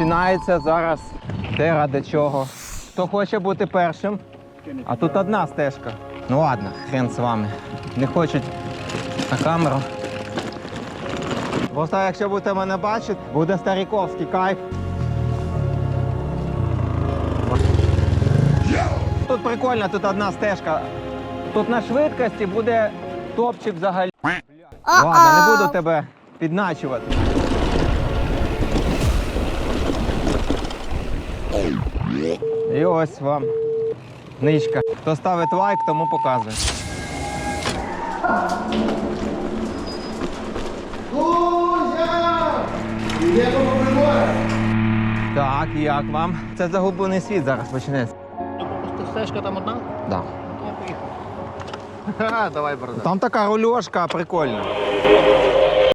Починається зараз те, ради чого. Хто хоче бути першим? А тут одна стежка. Ну ладно, хрен з вами. Не хочуть на камеру. Просто якщо будете мене бачити, буде старіковський кайф. Тут прикольно, тут одна стежка. Тут на швидкості буде топчик взагалі. Ладно, не буду тебе підначувати. І ось вам ничка. Хто ставить лайк, тому показує. Так, і як вам? Це загублений світ зараз почнеться. Стежка там одна? Да. Я поїхав. Давай, борода. Там така рульошка прикольна.